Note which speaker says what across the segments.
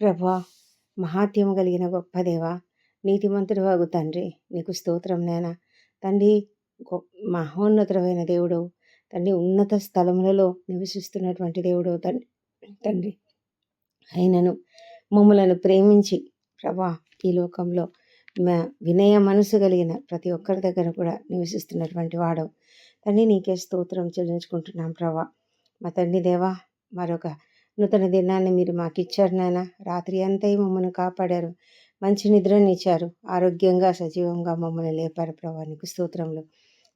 Speaker 1: ప్రభా మహాత్యము కలిగిన గొప్ప దేవ నీతిమంతుడు వాగు తండ్రి నీకు స్తోత్రం నేనా తండ్రి గొ మహోన్నతమైన దేవుడు తండ్రి ఉన్నత స్థలములలో నివసిస్తున్నటువంటి దేవుడు తండ్రి తండ్రి. అయినను మమ్మలను ప్రేమించి ప్రభా ఈ లోకంలో వినయ మనసు కలిగిన ప్రతి ఒక్కరి దగ్గర కూడా నివసిస్తున్నటువంటి వాడు తండ్రి నీకే స్తోత్రం చెల్లించుకుంటున్నాం ప్రభా. మా తండ్రి దేవా మరొక నూతన దినాన్ని మీరు మాకు ఇచ్చారు నాయన. రాత్రి అంతా మమ్మల్ని కాపాడారు. మంచి నిద్రనిచ్చారు. ఆరోగ్యంగా సజీవంగా మమ్మల్ని లేపారు ప్రభా. నీకు స్తోత్రంలో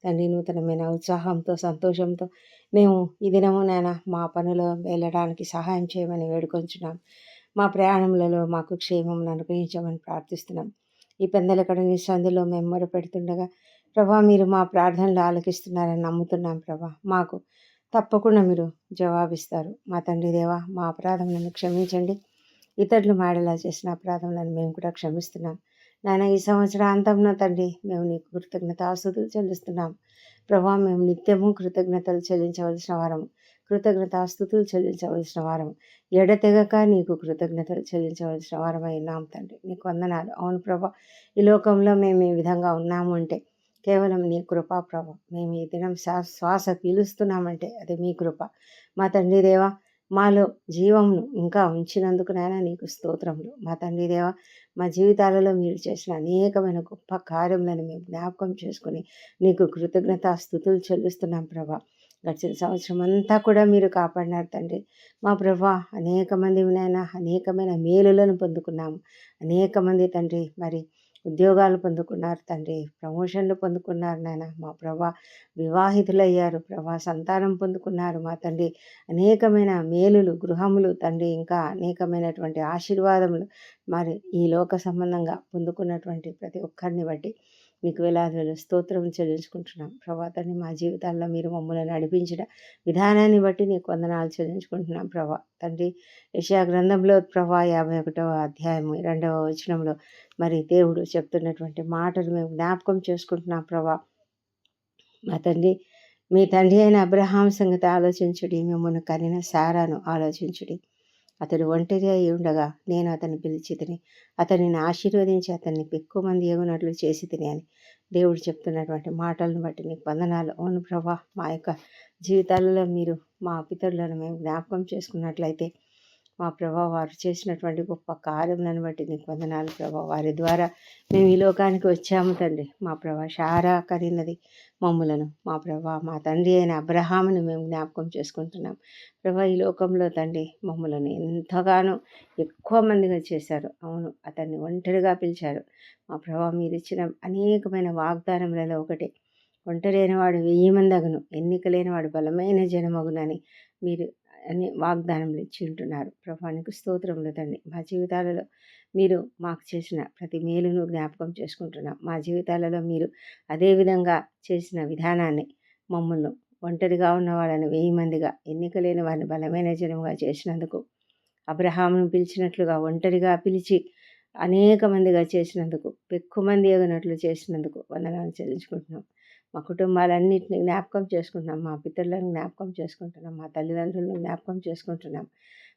Speaker 1: తండ్రి నూతనమైన ఉత్సాహంతో సంతోషంతో మేము ఈ దినము నాయన మా పనులు వెళ్ళడానికి సహాయం చేయమని వేడుకొంచున్నాం. మా ప్రయాణములలో మాకు క్షేమం అనుగ్రహించమని ప్రార్థిస్తున్నాం. ఈ పెందలకడ నీ సందులో మేము మొరపెడుతుండగా ప్రభా మీరు మా ప్రార్థనలు ఆలకిస్తున్నారని నమ్ముతున్నాం ప్రభా. మాకు తప్పకుండా మీరు జవాబిస్తారు. మా తండ్రి దేవా మా అపరాధములను క్షమించండి. ఇతరులు మాడేలా చేసిన అపరాధములను మేము కూడా క్షమిస్తున్నాం. నాయన ఈ సంవత్సరాంతంలో తండ్రి మేము నీకు కృతజ్ఞత ఆస్తుతులు చెల్లిస్తున్నాం. ప్రభా మేము నిత్యము కృతజ్ఞతలు చెల్లించవలసిన వారము. కృతజ్ఞతాస్థుతులు చెల్లించవలసిన వారం ఎడతెగక నీకు కృతజ్ఞతలు చెల్లించవలసిన వారం అయినాం తండ్రి. నీకు వందనాలు. అవును ప్రభా ఈ లోకంలో మేము ఈ విధంగా ఉన్నాము అంటే కేవలం నీ కృపా ప్రభ. మేము ఈ దినం శ్వాస పీలుస్తున్నామంటే అది మీ కృప. మా తండ్రి దేవ మాలో జీవంను ఇంకా ఉంచినందుకు నాయన నీకు స్తోత్రములు. మా తండ్రి దేవ మా జీవితాలలో మీరు చేసిన అనేకమైన గొప్ప కార్యములను మేము జ్ఞాపకం చేసుకుని నీకు కృతజ్ఞత స్థుతులు చెల్లిస్తున్నాం ప్రభా. గడిచిన సంవత్సరం అంతా కూడా మీరు కాపాడినారు తండ్రి. మా ప్రభా అనేక మంది నాయన అనేకమైన మేలులను పొందుకున్నాము. అనేక మంది తండ్రి మరి ఉద్యోగాలు పొందుకున్నారు తండ్రి ప్రమోషన్లు పొందుకున్నారు నాయన. మా ప్రభా వివాహితులయ్యారు ప్రభా సంతానం పొందుకున్నారు మా తండ్రి. అనేకమైన మేలులు గృహములు తండ్రి ఇంకా అనేకమైనటువంటి ఆశీర్వాదములు మరి ఈ లోక సంబంధంగా పొందుకున్నటువంటి ప్రతి ఒక్కరిని బట్టి. మీకు వేలాది స్తోత్రం చెల్లించుకుంటున్నాం. ప్రభాతాన్ని మా జీవితాల్లో మీరు మమ్మల్ని నడిపించిన విధానాన్ని బట్టి నీకు వందనాలు చెల్లించుకుంటున్నాం ప్రభా. తండ్రి యశా గ్రంథంలో ప్రభా యాభై ఒకటవ అధ్యాయం రెండవ వచనంలో మరి దేవుడు చెప్తున్నటువంటి మాటలు మేము జ్ఞాపకం చేసుకుంటున్నాం ప్రభా. మా తండ్రి మీ తండ్రి అయిన అబ్రహాం సంగతి ఆలోచించుడి మిమ్మల్ని కనిన సారాను ఆలోచించుడి. అతడు ఒంటరి అయి ఉండగా నేను అతన్ని పిలిచి తిని అతనిని ఆశీర్వదించి అతన్ని ఎక్కువ మంది ఎగునట్లు చేసి తిని అని దేవుడు చెప్తున్నటువంటి మాటలను బట్టి నీకు వందనాలు. అవును ప్రభా మా యొక్క జీవితాలలో మీరు మా పితరులను మేము జ్ఞాపకం చేసుకున్నట్లయితే మా ప్రభా వారు చేసినటువంటి గొప్ప కార్యములను బట్టి నీకు వందనాలు ప్రభా వారి ద్వారా మేము ఈ లోకానికి వచ్చాము తండ్రి. మా ప్రభా షారా కరినది మమ్ములను. మా ప్రభా మా తండ్రి అయిన అబ్రహాముని మేము జ్ఞాపకం చేసుకుంటున్నాం. ప్రభా ఈ లోకంలో తండ్రి మమ్మలను ఎంతగానో ఎక్కువ మందిగా చేశారు. అవును అతన్ని ఒంటరిగా పిలిచారు. మా ప్రభా మీరు ఇచ్చిన అనేకమైన వాగ్దానములలో ఒకటి. ఒంటరైన వాడు వెయ్యి మంది అగును. వాడు బలమైన జనమగునని మీరు అని వాగ్దానములు ఇచ్చి ఉంటున్నారు. ప్రభానికి స్తోత్రములు తండ్రి. మా జీవితాలలో మీరు మాకు చేసిన ప్రతి మేలును జ్ఞాపకం చేసుకుంటున్నాం. మా జీవితాలలో మీరు అదేవిధంగా చేసిన విధానాన్ని మమ్మల్ని ఒంటరిగా ఉన్న వాళ్ళని వెయ్యి మందిగా ఎన్నిక లేని వారిని బలమైన జనముగా చేసినందుకు అబ్రహామును పిలిచినట్లుగా ఒంటరిగా పిలిచి అనేక మందిగా చేసినందుకు ఎక్కువ మంది ఎగినట్లు చేసినందుకు వందనాలు చెల్లించుకుంటున్నాం. మా కుటుంబాలన్నింటిని జ్ఞాపకం చేసుకుంటున్నాం. మా పితరులను జ్ఞాపకం చేసుకుంటున్నాం. మా తల్లిదండ్రులను జ్ఞాపకం చేసుకుంటున్నాం.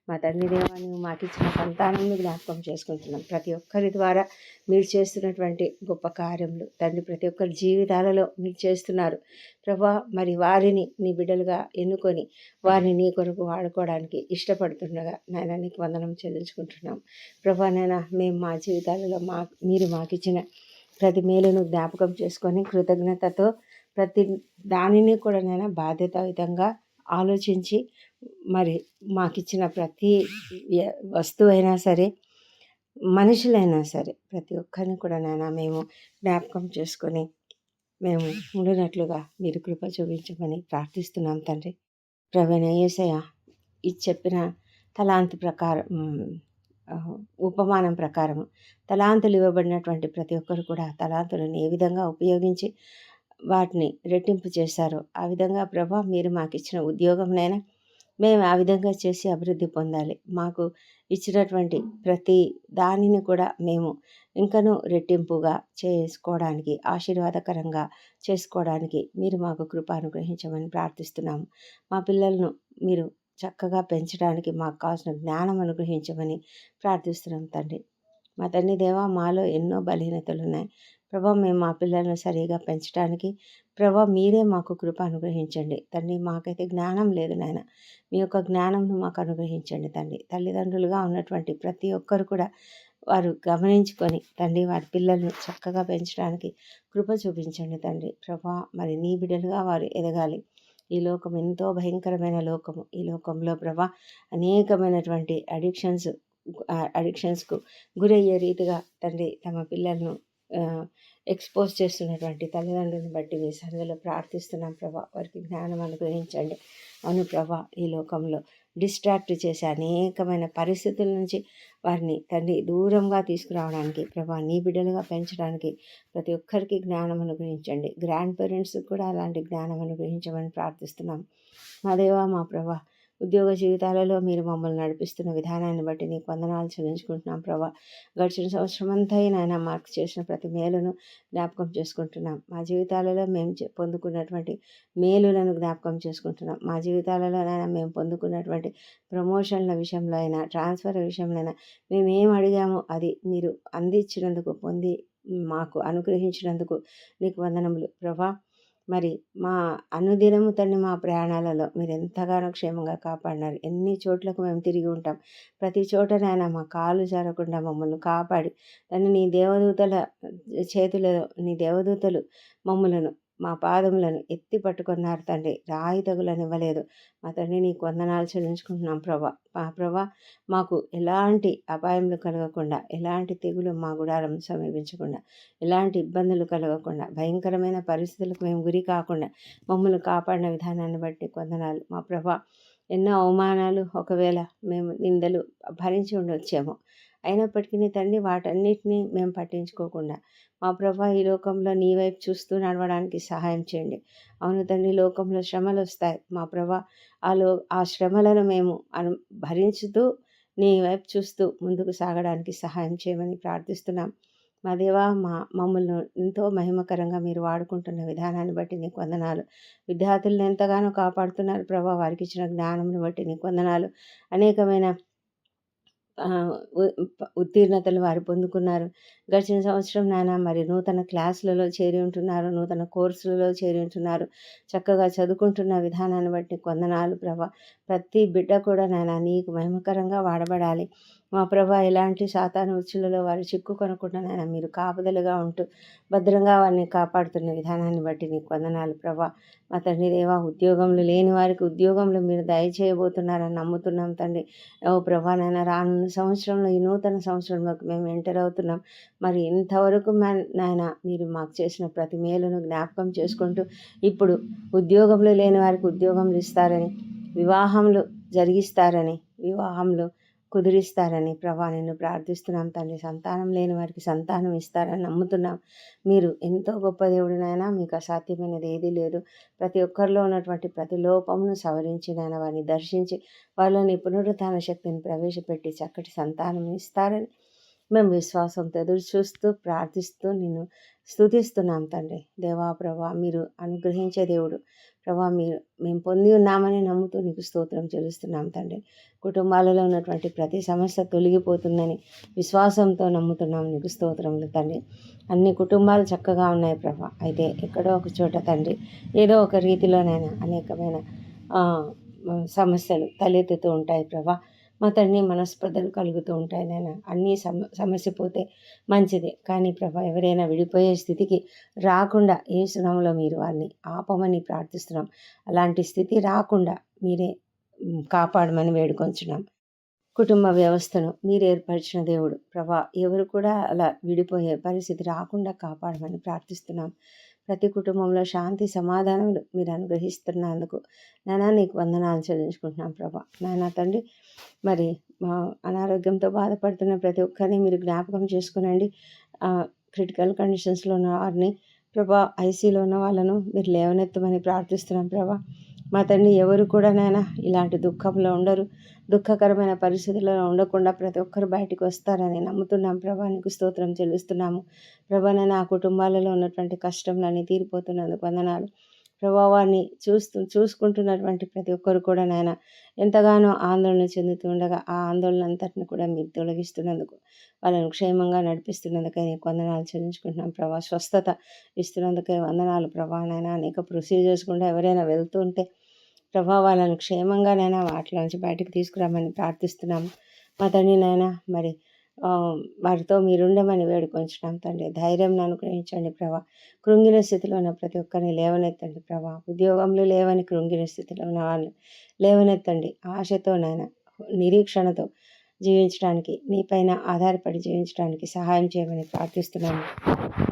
Speaker 1: మా తండ్రి దేవాన్ని మాకు ఇచ్చిన సంతానాన్ని జ్ఞాపకం చేసుకుంటున్నాం. ప్రతి ఒక్కరి ద్వారా మీరు చేస్తున్నటువంటి గొప్ప కార్యములు తండ్రి ప్రతి ఒక్కరి జీవితాలలో మీరు చేస్తున్నారు. ప్రభా మరి వారిని నీ బిడ్డలుగా ఎన్నుకొని వారిని నీ కొరకు వాడుకోవడానికి ఇష్టపడుతుండగా నాయన నీకు వందనం చెల్లించుకుంటున్నాం. ప్రభా నాయన మేము మా జీవితాలలో మా మీరు మాకిచ్చిన ప్రతి మేలును జ్ఞాపకం చేసుకొని కృతజ్ఞతతో ప్రతి దానిని కూడా నేను బాధ్యతాయుతంగా ఆలోచించి మరి మాకు ఇచ్చిన ప్రతి వస్తువు అయినా సరే మనుషులైనా సరే ప్రతి ఒక్కరిని కూడా నేను మేము జ్ఞాపకం చేసుకొని మేము ఉండినట్లుగా మీరు కృప చూపించమని ప్రార్థిస్తున్నాం తండ్రి. ప్రవీణ ఏసయ్య ఇది చెప్పిన తలాంతి ప్రకారం ఉపమానం ప్రకారం తలాంతులు ఇవ్వబడినటువంటి ప్రతి ఒక్కరు కూడా తలాంతులను ఏ విధంగా ఉపయోగించి వాటిని రెట్టింపు చేశారు. ఆ విధంగా ప్రభా మీరు మాకు ఇచ్చిన ఉద్యోగంనైనా మేము ఆ విధంగా చేసి అభివృద్ధి పొందాలి. మాకు ఇచ్చినటువంటి ప్రతి దానిని కూడా మేము ఇంకనూ రెట్టింపుగా చేసుకోవడానికి ఆశీర్వాదకరంగా చేసుకోవడానికి మీరు మాకు కృప అనుగ్రహించమని ప్రార్థిస్తున్నాము మా పిల్లలను మీరు చక్కగా పెంచడానికి మాకు కావాల్సిన జ్ఞానం అనుగ్రహించమని ప్రార్థిస్తున్నాం తండ్రి. మా తండ్రి దేవా మాలో ఎన్నో బలహీనతలు ఉన్నాయి ప్రభా మేము మా పిల్లలను సరిగా పెంచడానికి ప్రభా మీరే మాకు కృప అనుగ్రహించండి. తండ్రి మాకైతే జ్ఞానం లేదు నాయన. మీ యొక్క జ్ఞానంను మాకు అనుగ్రహించండి తండ్రి. తల్లిదండ్రులుగా ఉన్నటువంటి ప్రతి ఒక్కరు కూడా వారు గమనించుకొని తండ్రి వారి పిల్లలను చక్కగా పెంచడానికి కృప చూపించండి తండ్రి. ప్రభా మరి నీ బిడ్డలుగా వారు ఎదగాలి. ఈ లోకం ఎంతో భయంకరమైన లోకము. ఈ లోకంలో ప్రభా అనేకమైనటువంటి అడిక్షన్స్ అడిక్షన్స్కు గురయ్యే రీతిగా తండ్రి తమ పిల్లలను ఎక్స్పోజ్ చేస్తున్నటువంటి తల్లిదండ్రులను బట్టి మీ సన్నిధిలో ప్రార్థిస్తున్నాం ప్రభా. వారికి జ్ఞానం అనుగ్రహించండి. అవును ప్రభా ఈ లోకంలో డిస్ట్రాక్ట్ చేసే అనేకమైన పరిస్థితుల నుంచి వారిని తండ్రి దూరంగా తీసుకురావడానికి ప్రభా నీ బిడ్డలుగా పెంచడానికి ప్రతి ఒక్కరికి జ్ఞానం అనుగ్రహించండి. గ్రాండ్ పేరెంట్స్కి కూడా అలాంటి జ్ఞానం అనుగ్రహించమని ప్రార్థిస్తున్నాం. మా దేవా మా ప్రభా ఉద్యోగ జీవితాలలో మీరు మమ్మల్ని నడిపిస్తున్న విధానాన్ని బట్టి నీకు వందనాలు చెల్లించుకుంటున్నాం ప్రభా. గడిచిన సంవత్సరం అంతా నాయన మార్క్ చేసిన ప్రతి మేలును జ్ఞాపకం చేసుకుంటున్నాం. మా జీవితాలలో మేము పొందుకున్నటువంటి మేలులను జ్ఞాపకం చేసుకుంటున్నాం. మా జీవితాలలో నాయన మేము పొందుకున్నటువంటి ప్రమోషన్ల విషయంలో అయినా ట్రాన్స్ఫర్ విషయంలో అయినా మేము ఏం అడిగామో అది మీరు అందించినందుకు పొంది మాకు అనుగ్రహించినందుకు నీకు వందనములు. ప్రభా మరి మా అనుదినము తండ్రి మా ప్రయాణాలలో మీరు ఎంతగానో క్షేమంగా కాపాడినారు. ఎన్ని చోట్లకు మేము తిరిగి ఉంటాం. ప్రతి చోటనైనా మా కాలు జారకుండా మమ్మల్ని కాపాడి. దాన్ని నీ దేవదూతల చేతులలో నీ దేవదూతలు మమ్మలను మా పాదములను ఎత్తి పట్టుకున్నారు తండ్రి. రాయి తగులనివ్వలేదు. మా తండ్రి నీకు వందనాలు చెల్లించుకుంటున్నాం ప్రభా. మా ప్రభా మాకు ఎలాంటి అపాయములు కలగకుండా ఎలాంటి తెగులు మా గుడారం సమీపించకుండా ఎలాంటి ఇబ్బందులు కలగకుండా భయంకరమైన పరిస్థితులకు మేము గురి కాకుండా మమ్మల్ని కాపాడిన విధానాన్ని బట్టి వందనాలు. మా ప్రభా ఎన్నో అవమానాలు ఒకవేళ మేము నిందలు భరించి ఉండొచ్చేమో. అయినప్పటికీ తండ్రి వాటన్నిటిని మేము పట్టించుకోకుండా మా ప్రభా ఈ లోకంలో నీ వైపు చూస్తూ నడవడానికి సహాయం చేయండి. అవును తండ్రి లోకంలో శ్రమలు వస్తాయి. మా ప్రభా ఆ లో ఆ శ్రమలను మేము అను భరించుతూ నీ వైపు చూస్తూ ముందుకు సాగడానికి సహాయం చేయమని ప్రార్థిస్తున్నాం. మా దేవా మా మమ్మల్ని ఎంతో మహిమకరంగా మీరు వాడుకుంటున్న విధానాన్ని బట్టి నీకు వందనాలు. విద్యార్థులను ఎంతగానో కాపాడుతున్నారు ప్రభా. వారికి ఇచ్చిన జ్ఞానంను బట్టి నీకు వందనాలు. అనేకమైన ఉత్తీర్ణతలు వారు పొందుకున్నారు. గడిచిన సంవత్సరం నాయన మరి నూతన క్లాసులలో చేరి ఉంటున్నారు నూతన కోర్సులలో చేరి ఉంటున్నారు. చక్కగా చదువుకుంటున్న విధానాన్ని బట్టి కొందనాలు ప్రభ. ప్రతి బిడ్డ కూడా నాయన నీకు మహిమకరంగా వాడబడాలి. మా ప్రభా ఎలాంటి సాతాను ఉచ్చులలో వారు చిక్కుకొనకుండా నాయన మీరు కాపుదలుగా ఉంటూ భద్రంగా వారిని కాపాడుతున్న విధానాన్ని బట్టి నీకు వందనాలు ప్రభా. మా తండ్రి దేవా ఉద్యోగంలో లేని వారికి ఉద్యోగంలో మీరు దయచేయబోతున్నారని నమ్ముతున్నాం తండ్రి. ఓ ప్రభా నాయన రానున్న సంవత్సరంలో ఈ నూతన సంవత్సరంలోకి మేము ఎంటర్ అవుతున్నాం. మరి ఇంతవరకు నాయన మీరు మాకు చేసిన ప్రతి మేలును జ్ఞాపకం చేసుకుంటూ ఇప్పుడు ఉద్యోగంలో లేని వారికి ఉద్యోగంలు ఇస్తారని వివాహంలో జరిగిస్తారని వివాహంలో కుదిరిస్తారని ప్రభా నిన్ను ప్రార్థిస్తున్నాం తండ్రి. సంతానం లేని వారికి సంతానం ఇస్తారని నమ్ముతున్నాం. మీరు ఎంతో గొప్ప దేవుడినైనా మీకు అసాధ్యమైనది ఏదీ లేదు. ప్రతి ఒక్కరిలో ఉన్నటువంటి ప్రతి లోపమును సవరించినైనా వారిని దర్శించి వాళ్ళని పునరుత్న శక్తిని ప్రవేశపెట్టి చక్కటి సంతానం ఇస్తారని మేము విశ్వాసంతో ఎదురు చూస్తూ ప్రార్థిస్తూ నేను స్థుతిస్తున్నాం తండ్రి. దేవా ప్రభా మీరు అనుగ్రహించే దేవుడు. ప్రభా మీరు మేము పొంది ఉన్నామని నమ్ముతూ నీకు స్తోత్రం చెల్లిస్తున్నాం తండ్రి. కుటుంబాలలో ఉన్నటువంటి ప్రతి సమస్య తొలగిపోతుందని విశ్వాసంతో నమ్ముతున్నాం నీకు స్తోత్రములు తండ్రి. అన్ని కుటుంబాలు చక్కగా ఉన్నాయి ప్రభా. అయితే ఎక్కడో ఒక చోట తండ్రి ఏదో ఒక రీతిలోనైనా అనేకమైన సమస్యలు తలెత్తుతూ ఉంటాయి ప్రభా. మా తండ్రి మనస్పర్ధలు కలుగుతూ ఉంటాయి నాయన. అన్నీ సమ సమస్య పోతే మంచిదే. కానీ ప్రభా ఎవరైనా విడిపోయే స్థితికి రాకుండా ఏ సునంలో మీరు వారిని ఆపమని ప్రార్థిస్తున్నాం. అలాంటి స్థితి రాకుండా మీరే కాపాడమని వేడుకొంచున్నాం. కుటుంబ వ్యవస్థను మీరు ఏర్పరిచిన దేవుడు. ప్రభా ఎవరు కూడా అలా విడిపోయే పరిస్థితి రాకుండా కాపాడమని ప్రార్థిస్తున్నాం. ప్రతి కుటుంబంలో శాంతి సమాధానములు మీరు అనుగ్రహిస్తున్నందుకు నానా నీకు వందనాలు చెల్లించుకుంటున్నాం ప్రభా. నానా తండ్రి మరి మా అనారోగ్యంతో బాధపడుతున్న ప్రతి ఒక్కరిని మీరు జ్ఞాపకం చేసుకునండి. క్రిటికల్ కండిషన్స్లో ఉన్న వారిని ప్రభా ఐసీలో ఉన్న వాళ్ళను మీరు లేవనెత్తమని ప్రార్థిస్తున్నాం ప్రభా. మా తండ్రి ఎవరు కూడా నాయన ఇలాంటి దుఃఖంలో ఉండరు. దుఃఖకరమైన పరిస్థితుల్లో ఉండకుండా ప్రతి ఒక్కరు బయటకు వస్తారని నమ్ముతున్నాం. ప్రభా నీకు స్తోత్రం చెల్లిస్తున్నాము. ప్రభా నా కుటుంబాలలో ఉన్నటువంటి కష్టంలన్నీ తీరిపోతున్నందుకు వందనాలు. ప్రభావాన్ని చూస్తూ చూసుకుంటున్నటువంటి ప్రతి ఒక్కరు కూడా నాయన ఎంతగానో ఆందోళన చెందుతూ ఉండగా ఆ ఆందోళన అంతటిని కూడా మీరు తొలగిస్తున్నందుకు వాళ్ళను క్షేమంగా నడిపిస్తున్నందుకే నీకు వందనాలు చెల్లించుకుంటున్నాం. ప్రభా స్వస్థత ఇస్తున్నందుకే వందనాలు. ప్రభానైనా అనేక ప్రొసీజర్స్ గుండా ఎవరైనా వెళ్తుంటే ప్రభా వాళ్ళను క్షేమంగానైనా వాటిలో నుంచి బయటకు తీసుకురామని ప్రార్థిస్తున్నాము మా తండ్రినైనా మరి వారితో మీరుండమని వేడుకొంచడం తండ్రి. ధైర్యం అనుగ్రహించండి ప్రభా. కృంగిన స్థితిలో ఉన్న ప్రతి ఒక్కరిని లేవనెత్తండి ప్రభా. ఉద్యోగంలో లేవని కృంగిన స్థితిలో ఉన్న వాళ్ళు లేవనెత్తండి. ఆశతోనైనా నిరీక్షణతో జీవించడానికి నీపైన ఆధారపడి జీవించడానికి సహాయం చేయమని ప్రార్థిస్తున్నాను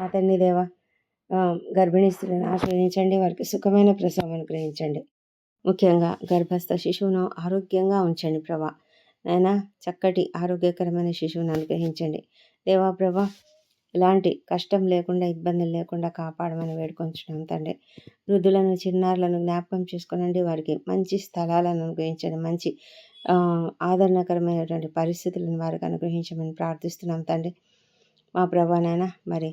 Speaker 1: నా తండ్రి దేవ గర్భిణీ స్త్రీలను ఆశ్రయించండి. వారికి సుఖమైన ప్రసవం అనుగ్రహించండి. ముఖ్యంగా గర్భస్థ శిశువును ఆరోగ్యంగా ఉంచండి ప్రభా. నైనా చక్కటి ఆరోగ్యకరమైన శిశువును అనుగ్రహించండి. దేవా ప్రభా ఎలాంటి కష్టం లేకుండా ఇబ్బందులు లేకుండా కాపాడమని వేడుకొంచడం తండ్రి. వృద్ధులను చిన్నారులను జ్ఞాపకం చేసుకునండి. వారికి మంచి స్థలాలను అనుగ్రహించండి. మంచి ఆదరణకరమైనటువంటి పరిస్థితులను వారికి అనుగ్రహించమని ప్రార్థిస్తున్నాం తండ్రి. మా ప్రభానైనా మరి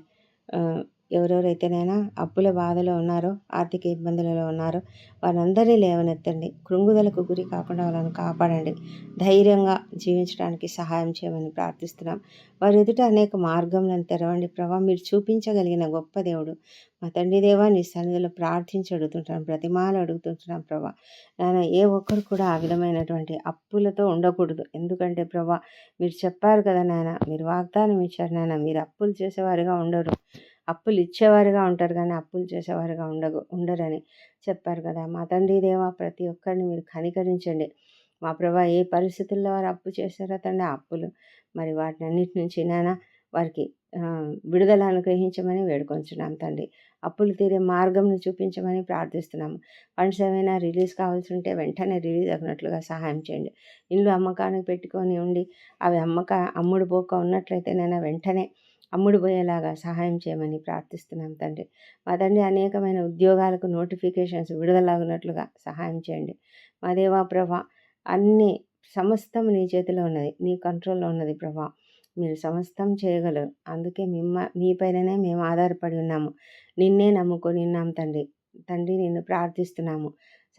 Speaker 1: ఎవరెవరైతేనైనా అప్పుల బాధలో ఉన్నారో ఆర్థిక ఇబ్బందులలో ఉన్నారో వారందరినీ లేవనెత్తండి. కృంగుదలకు గురి కాకుండా వాళ్ళని కాపాడండి. ధైర్యంగా జీవించడానికి సహాయం చేయమని ప్రార్థిస్తున్నాం. వారి ఎదుట అనేక మార్గంలను తెరవండి. ప్రభా మీరు చూపించగలిగిన గొప్ప దేవుడు. మా తండ్రి దేవా నీ సన్నిధిలో ప్రార్థించి అడుగుతుంటాను ప్రతిమాలు అడుగుతుంటున్నాం ప్రభా. నాయన ఏ ఒక్కరు కూడా ఆ విధమైనటువంటి అప్పులతో ఉండకూడదు. ఎందుకంటే ప్రభా మీరు చెప్పారు కదా నాయన మీరు వాగ్దానం ఇచ్చారు నాయన మీరు అప్పులు చేసేవారుగా ఉండరు. అప్పులు ఇచ్చేవారుగా ఉంటారు కానీ అప్పులు చేసేవారుగా ఉండగు ఉండరని చెప్పారు కదా! మా తండ్రి దేవా ప్రతి ఒక్కరిని మీరు కనికరించండి. మా ప్రభా ఏ పరిస్థితుల్లో వారు అప్పు చేశారో తండ్రి అప్పులు. మరి వాటిని అన్నిటి నుంచి నైనా వారికి విడుదల అనుగ్రహించమని వేడుకొంచున్నాం తండ్రి. అప్పులు తీరే మార్గంను చూపించమని ప్రార్థిస్తున్నాము. ఫండ్స్ ఏమైనా రిలీజ్ కావాల్సి ఉంటే వెంటనే రిలీజ్ అయినట్లుగా సహాయం చేయండి. ఇల్లు అమ్మకానికి పెట్టుకొని ఉండి అవి అమ్మక అమ్ముడు పోక ఉన్నట్లయితే నేను వెంటనే అమ్ముడుపోయేలాగా సహాయం చేయమని ప్రార్థిస్తున్నాం తండ్రి. మా తండ్రి అనేకమైన ఉద్యోగాలకు నోటిఫికేషన్స్ విడుదలగునట్లుగా సహాయం చేయండి. మా దేవా ప్రభా అన్ని సమస్తం నీ చేతిలో ఉన్నది నీ కంట్రోల్లో ఉన్నది ప్రభా. మీరు సమస్తం చేయగలరు. అందుకే మిమ్మ మీపైననే మేము ఆధారపడి ఉన్నాము. నిన్నే నమ్ముకొని ఉన్నాం తండ్రి. తండ్రి నిన్ను ప్రార్థిస్తున్నాము.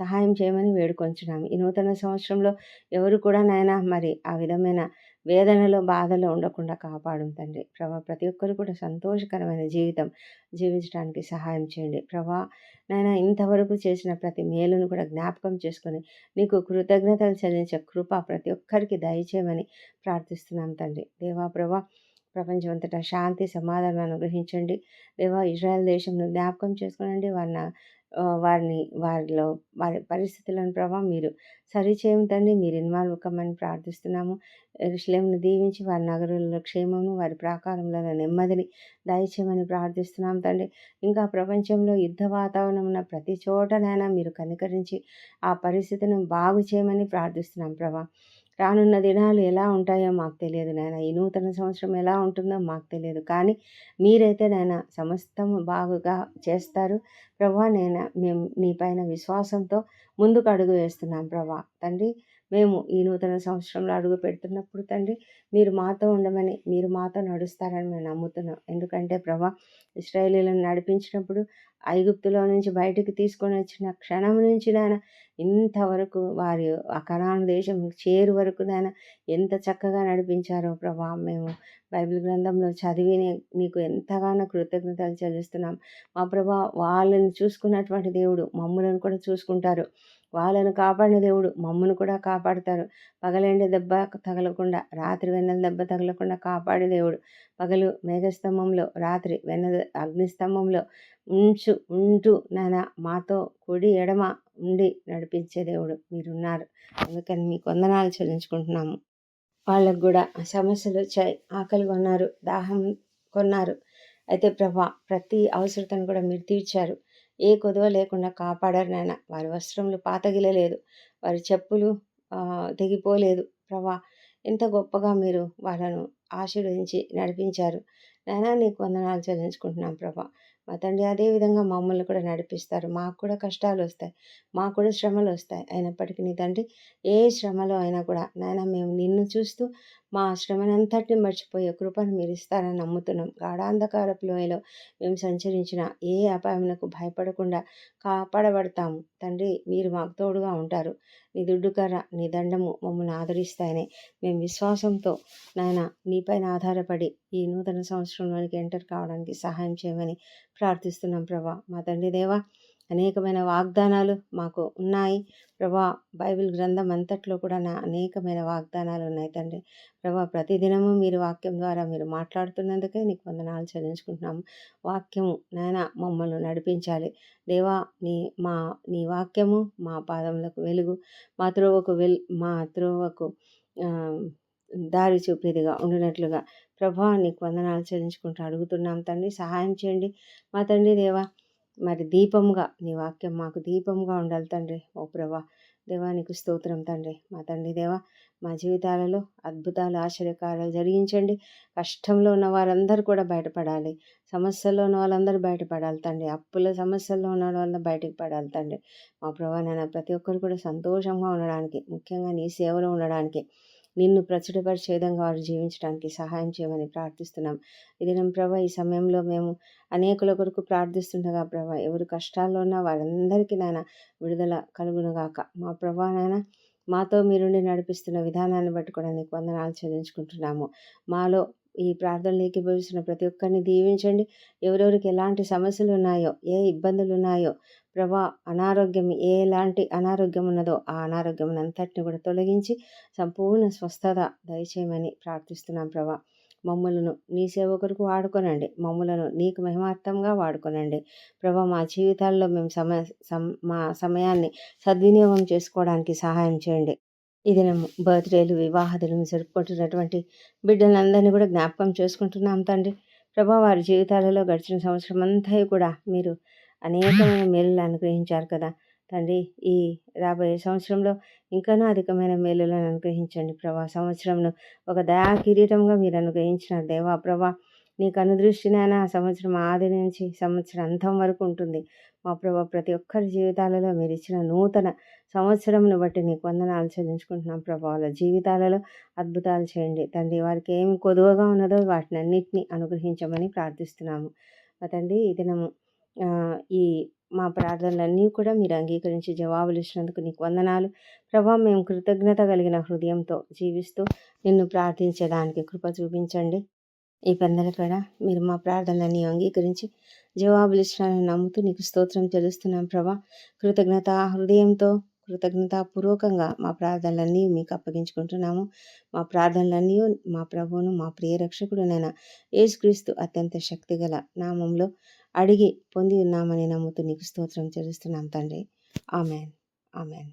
Speaker 1: సహాయం చేయమని వేడుకొంచున్నాము. ఈ నూతన సంవత్సరంలో ఎవరు కూడా నాయన మరి ఆ విధమైన వేదనలో బాధలో ఉండకుండా కాపాడు తండ్రి. ప్రభా ప్రతి ఒక్కరు కూడా సంతోషకరమైన జీవితం జీవించడానికి సహాయం చేయండి. ప్రభా నాయన ఇంతవరకు చేసిన ప్రతి మేలును కూడా జ్ఞాపకం చేసుకొని నీకు కృతజ్ఞతలు చెల్లించే కృప ప్రతి ఒక్కరికి దయచేయమని ప్రార్థిస్తున్నాం తండ్రి. దేవా ప్రభా ప్రపంచమంతటా శాంతి సమాధానం అనుగ్రహించండి. దేవా ఇజ్రాయెల్ దేశంను జ్ఞాపకం చేసుకోనండి. వారిని వారిని వారిలో వారి పరిస్థితులను ప్రభావం మీరు సరిచేయం తండ్రి. మీరు ఇన్వాల్వ్ కమ్మని ప్రార్థిస్తున్నాము. ఎరుషలేమును దీవించి వారి నగరంలో క్షేమము వారి ప్రాకారంలో నెమ్మదిని దయచేయమని ప్రార్థిస్తున్నాం తండ్రి. ఇంకా ప్రపంచంలో యుద్ధ వాతావరణం ఉన్న ప్రతి చోటనైనా మీరు కనికరించి ఆ పరిస్థితిని బాగు చేయమని ప్రార్థిస్తున్నాం ప్రభా. రానున్న దినాలు ఎలా ఉంటాయో మాకు తెలియదు నాయన. ఈ నూతన సంవత్సరం ఎలా ఉంటుందో మాకు తెలియదు. కానీ మీరైతే నాయన సమస్తము బాగుగా చేస్తారు. ప్రభా నేను మేము నీ పైన విశ్వాసంతో ముందుకు అడుగు వేస్తున్నాం ప్రభా. తండ్రి మేము ఈ నూతన సంవత్సరంలో అడుగు పెడుతున్నప్పుడు తండ్రి మీరు మాతో ఉండమని మీరు మాతో నడుస్తారని మేము నమ్ముతున్నాం. ఎందుకంటే ప్రభా ఇస్రాయేలీలను నడిపించినప్పుడు ఐగుప్తులో నుంచి బయటకు తీసుకొని వచ్చిన క్షణం నుంచి నాయన ఇంతవరకు వారి ఆ దేశం చేరు వరకు నాయన ఎంత చక్కగా నడిపించారో ప్రభా మేము బైబిల్ గ్రంథంలో చదివి నీకు ఎంతగానో కృతజ్ఞతలు చెల్లిస్తున్నాం. మా ప్రభా వాళ్ళని చూసుకున్నటువంటి దేవుడు మమ్మలను కూడా చూసుకుంటారు. వాళ్ళను కాపాడిన దేవుడు మమ్మను కూడా కాపాడుతారు. పగలండి దెబ్బ తగలకుండా రాత్రి వెన్నెల దెబ్బ తగలకుండా కాపాడే దేవుడు. పగలు మేఘస్తంభంలో రాత్రి వెన్న అగ్నిస్తంభంలో ఉంచు ఉంటూ నాన్న మాతో కుడి ఎడమ ఉండి నడిపించే దేవుడు మీరున్నారు. అందుకని మీకు వందనాలు చెల్లించుకుంటున్నాము. వాళ్ళకు కూడా సమస్యలు వచ్చాయి. ఆకలి కొన్నారు దాహం కొన్నారు. అయితే ప్రభా ప్రతి అవసరతను కూడా మీరు తీర్చారు. ఏ కొదవ లేకుండా కాపాడారు నాయన. వారి వస్త్రములు పాతగిలలేదు వారి చెప్పులు తెగిపోలేదు. ప్రభా ఎంత గొప్పగా మీరు వాళ్ళను ఆశీర్వదించి నడిపించారు. నాయనా నీకు వందనాలు చెల్లించుకుంటున్నాం ప్రభా. మా తండ్రి అదే విధంగా మమ్మల్ని కూడా నడిపిస్తారు. మాకు కూడా కష్టాలు వస్తాయి. మాకు కూడా శ్రమలు వస్తాయి. అయినప్పటికీ నీ తండ్రి ఏ శ్రమలో అయినా కూడా నాయన మేము నిన్ను చూస్తూ మా శ్రమనంతటిని మర్చిపోయే కృపను మీరు ఇస్తారని నమ్ముతున్నాం. గాఢాంధకారపు లోయలో మేము సంచరించిన ఏ అపాయమునకు భయపడకుండా కాపాడబడతాము. తండ్రి మీరు మాకు తోడుగా ఉంటారు. నీ దుడ్డుకర్ర నీ దండము మమ్మల్ని ఆదరిస్తాయని మేము విశ్వాసంతో నాయన నీపైన ఆధారపడి ఈ నూతన సంవత్సరంలోనికి ఎంటర్ కావడానికి సహాయం చేయమని ప్రార్థిస్తున్నాం ప్రభా. మా తండ్రి దేవా అనేకమైన వాగ్దానాలు మాకు ఉన్నాయి. ప్రభా బైబిల్ గ్రంథం అంతట్లో కూడా నా అనేకమైన వాగ్దానాలు ఉన్నాయి తండ్రి. ప్రభా ప్రతిదినము మీరు వాక్యం ద్వారా మీరు మాట్లాడుతున్నందుకే నీకు వందనాలు చెల్లించుకుంటున్నాము. వాక్యము నాయన మమ్మల్ని నడిపించాలి. దేవా నీ మా నీ వాక్యము మా పాదములకు వెలుగు. మా త్రోవకు వెల్ మా త్రోవకు దారి చూపేదిగా ఉండినట్లుగా. ప్రభా నీకు వందనాలు చెల్లించుకుంటూ అడుగుతున్నాం తండ్రి. సహాయం చేయండి. మా తండ్రి దేవా మరి దీపంగా నీ వాక్యం మాకు దీపంగా ఉండాలి తండ్రి. ఓ ప్రభా దేవా నీకు స్తోత్రం తండ్రి. మా తండ్రి దేవా మా జీవితాలలో అద్భుతాలు ఆశ్చర్యకార్యాలు జరిగించండి. కష్టంలో ఉన్న వారందరూ కూడా బయటపడాలి. సమస్యల్లో ఉన్న వాళ్ళందరూ బయటపడాలి తండ్రి. అప్పుల సమస్యల్లో ఉన్న వాళ్ళందరూ బయటకు పడాలి తండ్రి. మా ప్రభా నాన్న ప్రతి ఒక్కరు కూడా సంతోషంగా ఉండడానికి ముఖ్యంగా నీ సేవలో ఉండడానికి నిన్ను ప్రచురపరిచే విధంగా వారు జీవించడానికి సహాయం చేయమని ప్రార్థిస్తున్నాం. ఇది నేను ప్రభా ఈ సమయంలో మేము అనేకుల కొరకు ప్రార్థిస్తుండగా ప్రభా ఎవరు కష్టాల్లో ఉన్నా వారందరికీ నాయన విడుదల కలుగునుగాక మా ప్రభా నాయన మాతో మీరుండి నడిపిస్తున్న విధానాన్ని బట్టి కూడా నీకు వందనాలు చెల్లించుకుంటున్నాము. మాలో ఈ ప్రార్థనలు ఏకీభవిస్తున్న ప్రతి ఒక్కరిని దీవించండి. ఎవరెవరికి ఎలాంటి సమస్యలు ఉన్నాయో ఏ ఇబ్బందులు ఉన్నాయో ప్రభా అనారోగ్యం ఎలాంటి అనారోగ్యం ఉన్నదో ఆ అనారోగ్యం అంతటిని కూడా తొలగించి సంపూర్ణ స్వస్థత దయచేయమని ప్రార్థిస్తున్నాం ప్రభా. మమ్మలను నీ సేవకులకు వాడుకొనండి. మమ్మలను నీకు మహిమార్థంగా వాడుకొనండి. ప్రభా మా జీవితాల్లో మేము సమయ మా సమయాన్ని సద్వినియోగం చేసుకోవడానికి సహాయం చేయండి. ఇది బర్త్డేలు వివాహాదులు జరుపుకుంటున్నటువంటి బిడ్డలందరినీ కూడా జ్ఞాపకం చేసుకుంటున్నాం తండ్రి. ప్రభా వారి జీవితాలలో గడిచిన సంవత్సరం అంతా కూడా మీరు అనేకమైన మేలులు అనుగ్రహించారు కదా తండ్రి. ఈ రాబోయే సంవత్సరంలో ఇంకనూ అధికమైన మేలులను అనుగ్రహించండి ప్రభా. సంవత్సరంను ఒక దయా కిరీటంగా మీరు అనుగ్రహించిన దేవా ప్రభా నీకు అనుదృష్టినైనా సంవత్సరం ఆది నుంచి సంవత్సరం అంతం వరకు ఉంటుంది. మా ప్రభా ప్రతి ఒక్కరి జీవితాలలో మీరు ఇచ్చిన నూతన సంవత్సరంను బట్టి నీకు వందనాలు చెల్లించుకుంటున్నాం ప్రభా. వాళ్ళ జీవితాలలో అద్భుతాలు చేయండి. తండ్రి వారికి ఏమి కొదువగా ఉన్నదో వాటిని అన్నింటినీ అనుగ్రహించమని ప్రార్థిస్తున్నాము. తండ్రి ఈ దినము ఈ మా ప్రార్థనలన్నీ కూడా మీరు అంగీకరించి జవాబులు ఇచ్చినందుకు నీకు వందనాలు. ప్రభా మేము కృతజ్ఞత కలిగిన హృదయంతో జీవిస్తూ నిన్ను ప్రార్థించేదానికి కృప చూపించండి. ఈ పెందల కూడా మీరు మా ప్రార్థనలన్నీ అంగీకరించి జవాబులు ఇచ్చినారని నమ్ముతూ నీకు స్తోత్రం తెలుస్తున్నాం ప్రభా. కృతజ్ఞత హృదయంతో కృతజ్ఞతాపూర్వకంగా మా ప్రార్థనలన్నీ మీకు అప్పగించుకుంటున్నాము. మా ప్రార్థనలన్నీ మా ప్రభువును మా ప్రియ రక్షకుడునైనా యేసుక్రీస్తు అత్యంత శక్తిగల నామంలో అడిగి పొంది ఉన్నామని నమ్ముతూ నీకు స్తోత్రం చేస్తున్నాం తండ్రి. ఆమెన్. ఆమెన్.